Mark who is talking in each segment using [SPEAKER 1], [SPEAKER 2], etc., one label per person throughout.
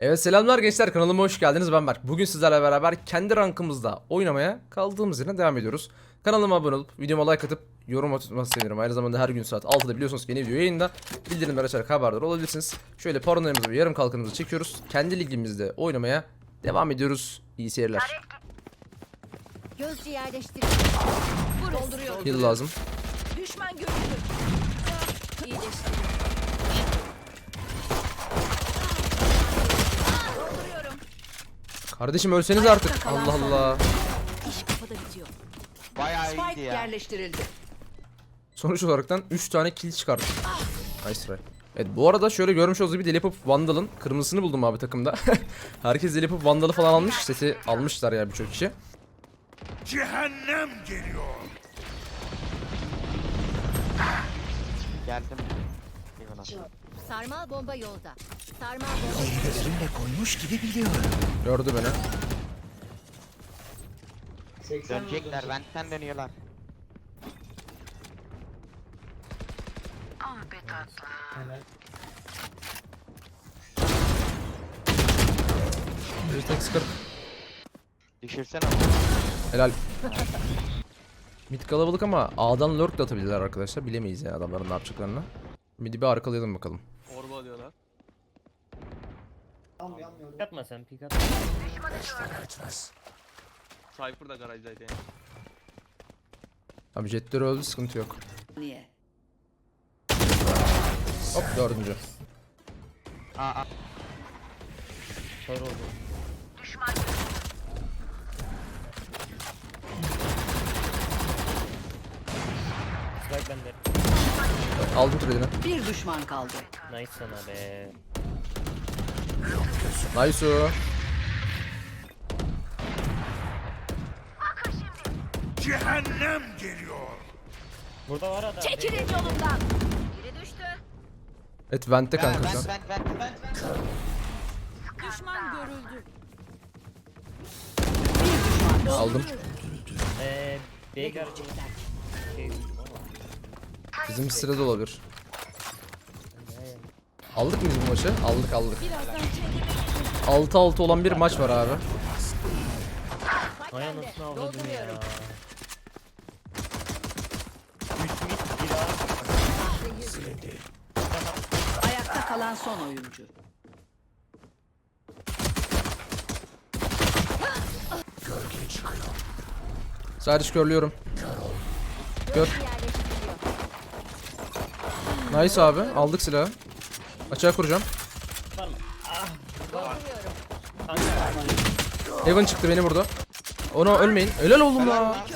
[SPEAKER 1] Evet selamlar gençler kanalıma hoş geldiniz ben Berk. Bugün sizlerle beraber kendi rankımızda oynamaya kaldığımız yerden devam ediyoruz. Kanalıma abone olup videoma like atıp yorum atmanızı sevinirim. Aynı zamanda her gün saat 6'da biliyorsunuz ki yeni video yayında bildirimleri açarak haberdar olabilirsiniz. Şöyle paranoyamızı ve yarım kalkanımızı çekiyoruz. Kendi ligimizde oynamaya devam ediyoruz. İyi seyirler.
[SPEAKER 2] Gözcü yerleştirildi. Dolduruyor.
[SPEAKER 1] Heal lazım.
[SPEAKER 2] Düşman görüldü. İyileştirildi. Dolduruyorum.
[SPEAKER 1] Kardeşim ölseniz artık. Allah Allah.
[SPEAKER 2] İş kafada bitiyor.
[SPEAKER 3] Bayağı iyiydi
[SPEAKER 4] Spike
[SPEAKER 3] ya.
[SPEAKER 4] yerleştirildi.
[SPEAKER 1] Sonuç olaraktan 3 tane kill çıkardık. Nice try. Evet bu arada şöyle görmüş olduğunuz gibi Delipop Vandal'ın kırmızısını buldum abi takımda. Herkes Delipop Vandal'ı falan almış. Seti almışlar ya birçok kişi.
[SPEAKER 5] Cehennem geliyor.
[SPEAKER 3] Geldim.
[SPEAKER 2] Sarmal bomba yolda. Sarmal bomba
[SPEAKER 5] Gözümle koymuş gibi biliyorum.
[SPEAKER 1] Gördü beni.
[SPEAKER 3] Dönecekler, ventten dönüyorlar.
[SPEAKER 1] Bir tek sıkır.
[SPEAKER 3] Düşürsene onu.
[SPEAKER 1] Helal. Mid kalabalık ama A'dan lurk da atabilirler arkadaşlar. Bilemeyiz yani adamların ne yapacaklarını. Mid'i bir arkalayalım bakalım.
[SPEAKER 6] Orba diyorlar.
[SPEAKER 7] Atma sen pik atma.
[SPEAKER 6] Cypher da garajdaydı yani.
[SPEAKER 1] Abi jetleri öldü sıkıntı yok.
[SPEAKER 4] Niye?
[SPEAKER 1] Hop dördüncü.
[SPEAKER 3] Aa, aa.
[SPEAKER 7] Kör oldu. Strike bende.
[SPEAKER 1] Aldım trade'ini.
[SPEAKER 4] Bir düşman kaldı.
[SPEAKER 7] Nice sana be.
[SPEAKER 1] Nice o.
[SPEAKER 5] Cehennem geliyor.
[SPEAKER 7] Burada var adam.
[SPEAKER 2] Çekilin yolumdan. Biri düştü.
[SPEAKER 1] Evet vent'te kanka şu an.
[SPEAKER 3] ben, ben, ben, ben.
[SPEAKER 2] Düşman görüldü.
[SPEAKER 4] Bir düşman kaldı.
[SPEAKER 1] Aldım.
[SPEAKER 7] Eee Veigar şey
[SPEAKER 1] Bizim sırada olabilir. Aldık mı biz bu maçı? Aldık aldık. 6-6 olan bir maç var abi.
[SPEAKER 7] Ay anasını avradım ya.
[SPEAKER 2] Dolduruyorum.
[SPEAKER 7] 3 mid bir A.
[SPEAKER 4] Ayakta kalan son oyuncu.
[SPEAKER 1] Sadece körlüyorum. Kör. Nice abi. Aldık silahı. Açığa kuracağım. Heaven çıktı beni burada. Ona ölmeyin. Helal oğlum la.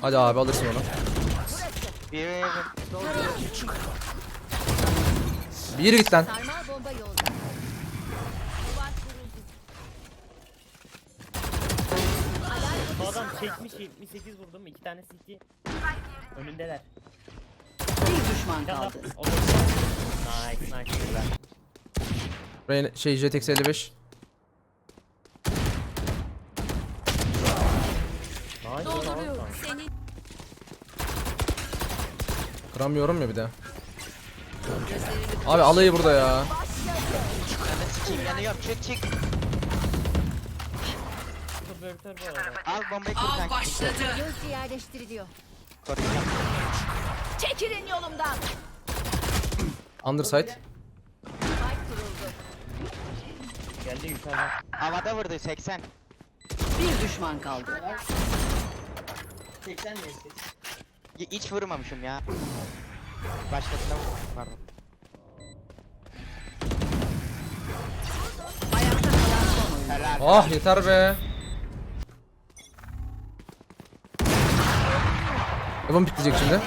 [SPEAKER 1] Hadi abi alırsın onu.
[SPEAKER 3] Bir,
[SPEAKER 1] git lan.
[SPEAKER 7] Adam çekmiş 78 vurdum. 2 tane CT. Önündeler.
[SPEAKER 4] Bir düşman kaldı.
[SPEAKER 7] daha- O da- Nice nice. Güzel.
[SPEAKER 1] Rain şey JTX 55.
[SPEAKER 7] Nice.
[SPEAKER 2] Dolduruyorum. Seni
[SPEAKER 1] Kıramıyorum ya bir de. Abi alayı burada ya.
[SPEAKER 3] Sikeyim. Al bombayı kur kanka.
[SPEAKER 2] gözcü yerleştiriliyor.
[SPEAKER 3] Koruyacağım.
[SPEAKER 2] Çekilin yolumdan.
[SPEAKER 1] Underside.
[SPEAKER 2] Spike kuruldu.
[SPEAKER 7] Geldi yukarıdan.
[SPEAKER 3] Havada vurdu 80.
[SPEAKER 4] Bir düşman kaldı.
[SPEAKER 3] Y- Hiç vurmamışım ya. Başkasına vurdum. Pardon.
[SPEAKER 4] Ayakta kalan son oyuncu.
[SPEAKER 3] Helal.
[SPEAKER 1] Ah yeter be. Heaven pikleyecek şimdi.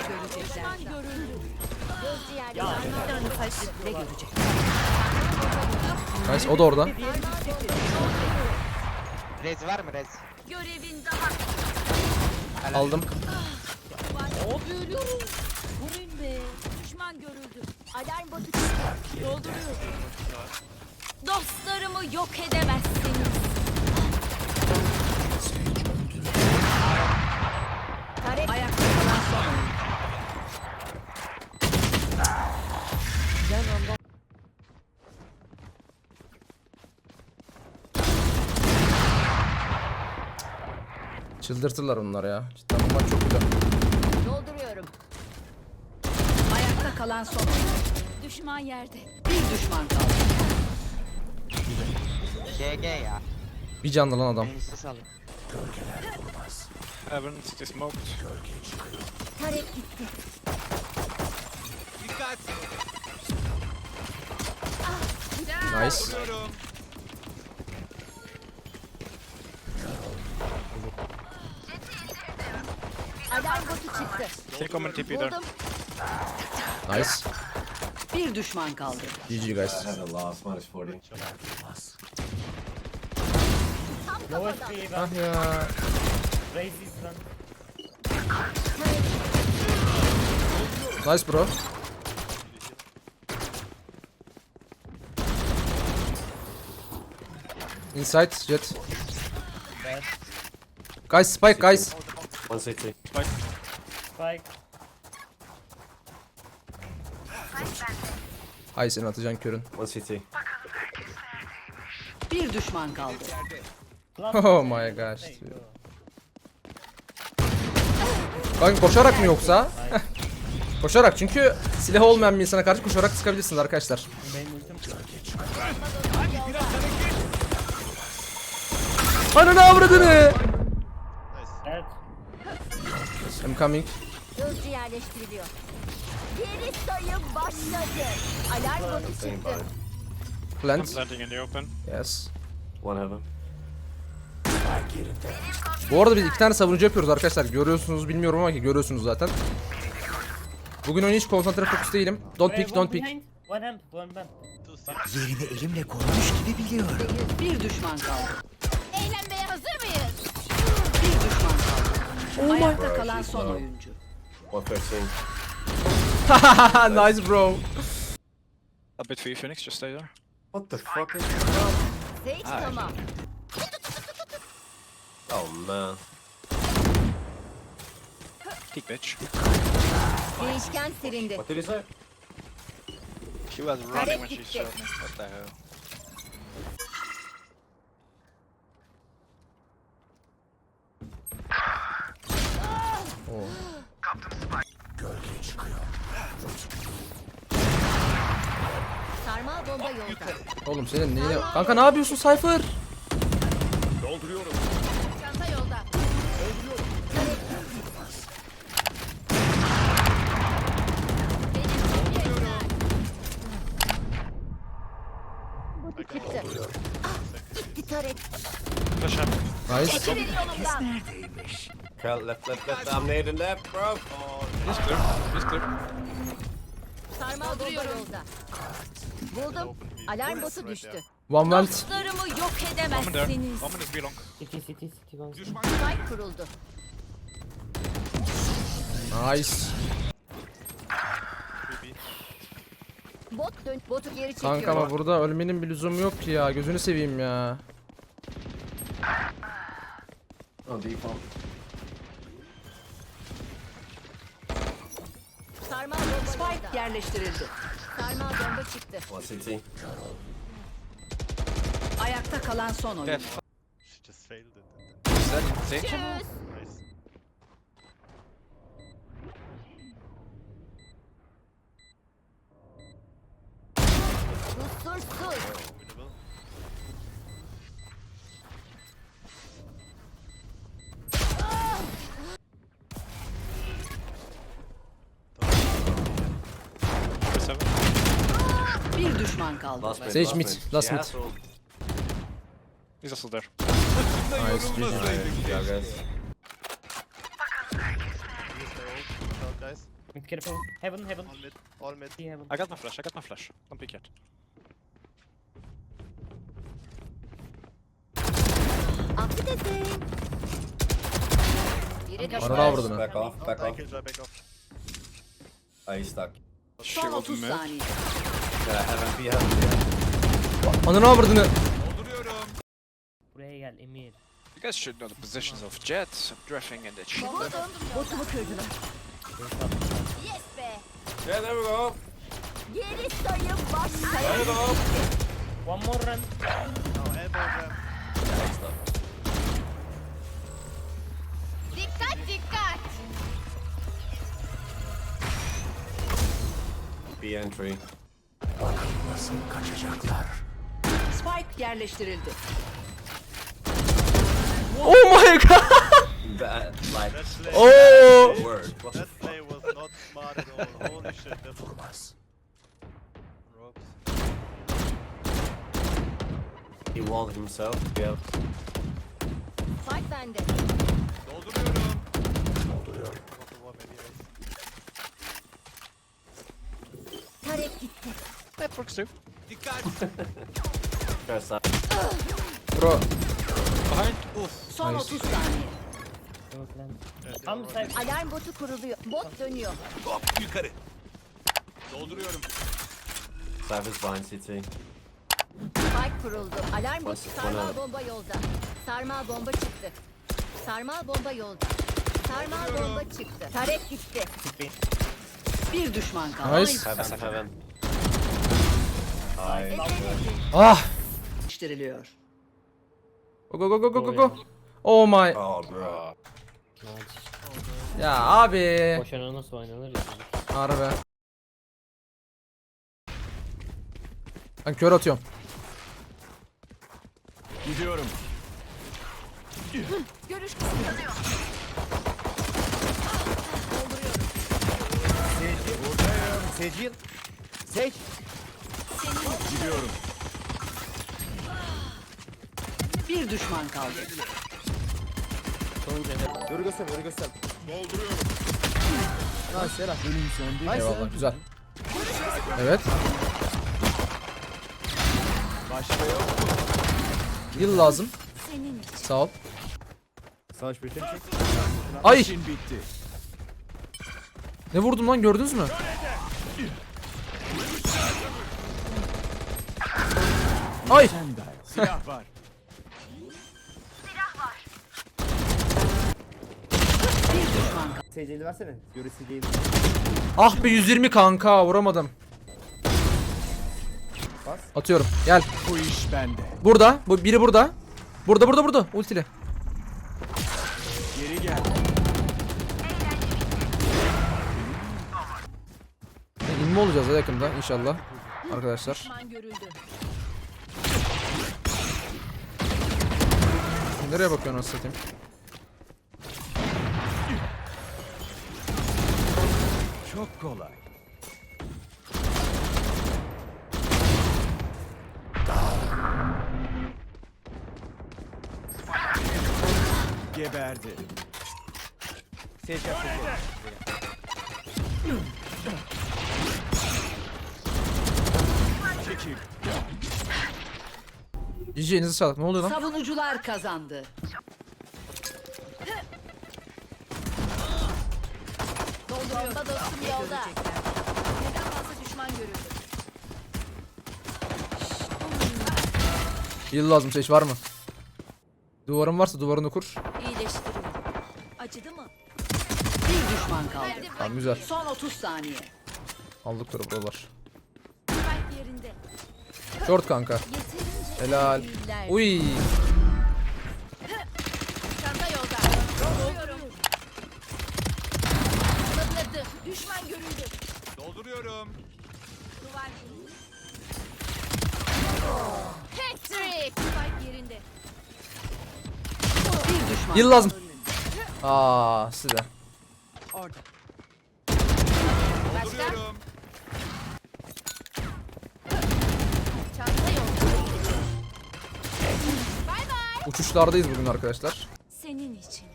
[SPEAKER 1] Nice o da orada.
[SPEAKER 3] Rez var mı rez?
[SPEAKER 2] Görevin daha.
[SPEAKER 1] Aldım.
[SPEAKER 2] Abi ölüyorum. Vurun be. Düşman görüldü. Alarm botu çıktı. Dolduruyorum. Dostlarımı yok edemezsiniz.
[SPEAKER 4] Ayakta
[SPEAKER 1] Çıldırtırlar onlar ya. Cidden bu maç çok güzel.
[SPEAKER 2] Dolduruyorum.
[SPEAKER 4] Ayakta kalan son.
[SPEAKER 2] Düşman yerde.
[SPEAKER 4] Bir düşman kaldı.
[SPEAKER 3] GG ya.
[SPEAKER 1] Bir canlı lan adam.
[SPEAKER 8] Heaven, city smoked.
[SPEAKER 2] Tarek gitti.
[SPEAKER 1] Nice.
[SPEAKER 2] Alarm botu çıktı.
[SPEAKER 8] Take common TP there.
[SPEAKER 2] Buldum.
[SPEAKER 1] Nice.
[SPEAKER 4] Bir düşman kaldı.
[SPEAKER 1] GG guys.
[SPEAKER 7] Lowest bir ben.
[SPEAKER 1] Ah ya.
[SPEAKER 7] Raise is run.
[SPEAKER 1] Nice bro. Inside jet. Guys spike guys.
[SPEAKER 7] Spike.
[SPEAKER 1] Hay senin atacağın körün.
[SPEAKER 4] Bir düşman kaldı.
[SPEAKER 1] Oh my gosh. Bakın koşarak mı yoksa? koşarak çünkü silah olmayan bir insana karşı koşarak sıkabilirsiniz arkadaşlar.
[SPEAKER 7] Benim ultim.
[SPEAKER 1] Ananı avradını.
[SPEAKER 7] Evet.
[SPEAKER 1] I'm coming.
[SPEAKER 2] Hızlı yerleştiriliyor. Geri sayım başladı. Alarm botu çıktı.
[SPEAKER 8] I'm
[SPEAKER 1] Plant.
[SPEAKER 8] planting in the open.
[SPEAKER 1] Yes.
[SPEAKER 9] One heaven.
[SPEAKER 1] Bu arada biz iki tane savunucu yapıyoruz arkadaşlar. Görüyorsunuz bilmiyorum ama ki görüyorsunuz zaten. Bugün oyun hiç konsantre fokus değilim. Don't pick, don't pick.
[SPEAKER 7] One.
[SPEAKER 5] Yerini elimle koymuş gibi biliyorum.
[SPEAKER 4] Bir düşman kaldı.
[SPEAKER 2] Eğlenmeye hazır mıyız?
[SPEAKER 4] Bir düşman kaldı. Ayakta kalan son oyuncu.
[SPEAKER 9] 113.
[SPEAKER 1] nice bro.
[SPEAKER 8] A bit for you, Phoenix. Just stay there.
[SPEAKER 9] What the fuck is
[SPEAKER 2] Sage tamam.
[SPEAKER 9] Oh man.
[SPEAKER 8] Peek, bitch.
[SPEAKER 9] What did he say?
[SPEAKER 8] She was
[SPEAKER 2] running when she shot
[SPEAKER 8] me. What the hell?
[SPEAKER 2] Bomba yolda.
[SPEAKER 1] Oğlum senin neyine... Kanka ne yapıyorsun Cypher?
[SPEAKER 2] Çanta yolda. Bu çıktı. Gitti Tarek.
[SPEAKER 8] Flash up.
[SPEAKER 1] Nice.
[SPEAKER 2] Çekilin yolumdan.
[SPEAKER 9] Cal, left, left, left. I'm nading left, bro.
[SPEAKER 8] He's clear. He's clear.
[SPEAKER 2] Sarmal bomba yolda. Buldum. Alarm botu düştü.
[SPEAKER 1] One went.
[SPEAKER 2] Dostlarımı yok edemezsiniz.
[SPEAKER 8] Omen is B long.
[SPEAKER 7] City, city, city. One.
[SPEAKER 2] Spike kuruldu.
[SPEAKER 1] Nice.
[SPEAKER 2] Bot dön. Botu geri
[SPEAKER 1] Kanka
[SPEAKER 2] çekiyorum.
[SPEAKER 1] ama burada ölmenin bir lüzumu yok ki ya. Gözünü seveyim ya.
[SPEAKER 9] On default.
[SPEAKER 2] Sarmal
[SPEAKER 4] Spike yerleştirildi.
[SPEAKER 2] Sarmal bomba çıktı.
[SPEAKER 9] One CT.
[SPEAKER 4] Ayakta kalan son oyuncu.
[SPEAKER 8] Is that insane?
[SPEAKER 2] Tschüss. Kusursuz.
[SPEAKER 8] Seven.
[SPEAKER 4] Kaldı.
[SPEAKER 9] Last mid.
[SPEAKER 1] Sage mid,
[SPEAKER 9] mid.
[SPEAKER 1] last mid.
[SPEAKER 8] He's also there.
[SPEAKER 1] Nice. GG.
[SPEAKER 9] Guys.
[SPEAKER 7] Mid careful. Heaven, heaven. All mid. heaven.
[SPEAKER 8] I got my flash. I got my flash. Don't peek yet.
[SPEAKER 2] Düştü.
[SPEAKER 1] Ananı avradını.
[SPEAKER 9] Back off, back off. Ah, he's stuck.
[SPEAKER 4] Son
[SPEAKER 8] will
[SPEAKER 4] 30
[SPEAKER 8] mid.
[SPEAKER 4] saniye
[SPEAKER 9] hemen bir
[SPEAKER 1] Ananı avradını.
[SPEAKER 7] Buraya gel Emir.
[SPEAKER 8] You guys should know the positions of jets, of drifting and that shit.
[SPEAKER 2] Botumu kırdılar. Yes be.
[SPEAKER 9] Yeah, there we go.
[SPEAKER 2] Geri sayım
[SPEAKER 9] There we go.
[SPEAKER 7] One more run.
[SPEAKER 9] Dikkat dikkat. B entry.
[SPEAKER 5] Nasıl kaçacaklar?
[SPEAKER 4] Spike yerleştirildi.
[SPEAKER 1] Oh my god.
[SPEAKER 9] Bad, like,
[SPEAKER 1] Oo.
[SPEAKER 9] word. What the
[SPEAKER 10] That play was not smart at all. Holy shit, that was
[SPEAKER 5] Olmaz.
[SPEAKER 10] rocks.
[SPEAKER 9] He walled himself. Yeah.
[SPEAKER 2] Spike bende.
[SPEAKER 10] Dolduruyorum. Dolduruyorum.
[SPEAKER 2] Tarek gitti.
[SPEAKER 8] That works too.
[SPEAKER 9] First up.
[SPEAKER 1] Bro.
[SPEAKER 8] Behind.
[SPEAKER 4] Son
[SPEAKER 1] Nice.
[SPEAKER 4] 30 saniye.
[SPEAKER 7] Tam sayfa.
[SPEAKER 2] Alarm botu kuruluyor. Bot dönüyor.
[SPEAKER 10] Dolduruyorum.
[SPEAKER 9] Cypher's behind CT.
[SPEAKER 2] Spike kuruldu. Alarm botu sarmal
[SPEAKER 9] Bana-
[SPEAKER 2] bomba yolda. Sarmal bomba çıktı. Sarmal bomba yolda. Sarmal bomba çıktı. Tarek gitti.
[SPEAKER 4] Bir düşman kaldı.
[SPEAKER 1] Nice.
[SPEAKER 9] Heaven, heaven.
[SPEAKER 1] Ah.
[SPEAKER 4] Yerleştiriliyor.
[SPEAKER 1] Go go go go go go go. Oh my.
[SPEAKER 9] Oh, bro.
[SPEAKER 1] Ya abi.
[SPEAKER 7] Boşuna nasıl oynanır ya?
[SPEAKER 1] Harbi. Ben kör atıyorum.
[SPEAKER 2] Görüş kısıtlanıyor.
[SPEAKER 7] Secil. Seç.
[SPEAKER 4] Bir düşman kaldı.
[SPEAKER 7] Yürü göster, yürü göster.
[SPEAKER 1] Eyvallah güzel. Evet. Yıl lazım.
[SPEAKER 2] Senin için.
[SPEAKER 1] Sağ ol.
[SPEAKER 7] Savaş bülteni çek.
[SPEAKER 1] Ay. Ne vurdum lan gördünüz mü? Ay.
[SPEAKER 4] Bir düşman kaldı.
[SPEAKER 7] Secili versene. Yürü sileyim.
[SPEAKER 1] Ah be 120 kanka vuramadım.
[SPEAKER 7] Bas.
[SPEAKER 1] Atıyorum. Gel.
[SPEAKER 5] Bu iş bende.
[SPEAKER 1] Burada. Bu biri burada. Burada burada burada. Ultili.
[SPEAKER 5] Geri gel.
[SPEAKER 1] E, İnme olacağız ya yakında inşallah. Arkadaşlar.
[SPEAKER 2] Düşman görüldü.
[SPEAKER 1] Nereye bakıyorsun nasıl satayım?
[SPEAKER 5] Çok kolay. Geberdi.
[SPEAKER 7] Seç yap,
[SPEAKER 1] Yiyeceğinizi sağlık. Ne oluyor lan?
[SPEAKER 4] Savunucular kazandı.
[SPEAKER 2] Bomba dostum yolda. Neden fazla düşman görüldü?
[SPEAKER 1] Yıl lazım seç var mı? Duvarın varsa duvarını kur.
[SPEAKER 2] İyileştirin. Acıdı mı?
[SPEAKER 4] Bir düşman kaldı.
[SPEAKER 1] Tamam güzel.
[SPEAKER 4] Son 30 saniye.
[SPEAKER 1] Aldık dur buralar.
[SPEAKER 2] Spike yerinde.
[SPEAKER 1] Short kanka.
[SPEAKER 2] Yeterince
[SPEAKER 1] Helal. Uy.
[SPEAKER 2] Çanta yolda. Dolduruyorum. Zıpladı. Düşman görüldü.
[SPEAKER 10] Dolduruyorum.
[SPEAKER 2] Duvar. Patrick. Spike yerinde.
[SPEAKER 4] Bir düşman.
[SPEAKER 1] Yıl lazım. Aa size.
[SPEAKER 4] Orada.
[SPEAKER 2] Başka?
[SPEAKER 10] Dolduruyorum.
[SPEAKER 1] Uçuşlardayız bugün arkadaşlar.
[SPEAKER 2] Senin için.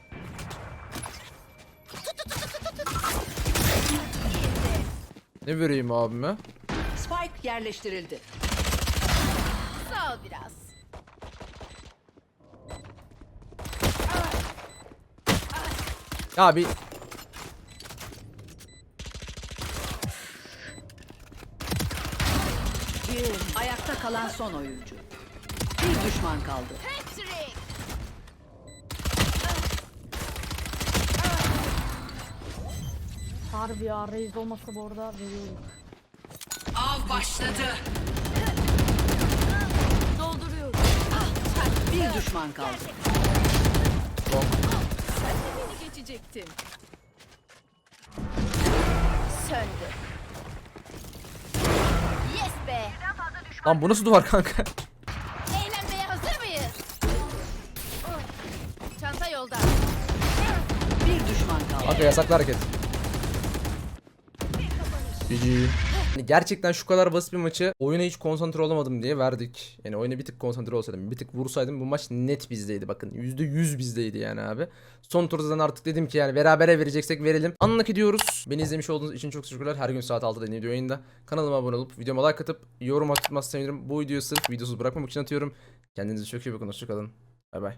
[SPEAKER 1] Ne vereyim abime?
[SPEAKER 4] Spike yerleştirildi.
[SPEAKER 2] Sağ ol biraz.
[SPEAKER 1] Ya bir
[SPEAKER 4] Ayakta kalan son oyuncu. Bir düşman kaldı.
[SPEAKER 11] Harbi ya reis olmasa bu arada veriyorum.
[SPEAKER 4] Av başladı.
[SPEAKER 2] Dolduruyorum.
[SPEAKER 4] Bir düşman kaldı.
[SPEAKER 2] Beni geçecektin. Söndü.
[SPEAKER 1] Lan bu nasıl duvar kanka?
[SPEAKER 2] Eğlenmeye hazır mıyız? Çanta yolda.
[SPEAKER 4] Bir düşman kaldı.
[SPEAKER 1] Kanka yasaklı hareket. GG. Yani gerçekten şu kadar basit bir maçı oyuna hiç konsantre olamadım diye verdik. Yani oyuna bir tık konsantre olsaydım, bir tık vursaydım bu maç net bizdeydi bakın. %100 bizdeydi yani abi. Son turdan artık dedim ki yani berabere vereceksek verelim. Anlık ediyoruz. Beni izlemiş olduğunuz için çok teşekkürler. Her gün saat 6'da yeni video yayında. Kanalıma abone olup videoma like atıp yorum atmanızı sevinirim. Bu videoyu sırf videosuz bırakmamak için atıyorum. Kendinize çok iyi bakın. Hoşçakalın. Bay bay.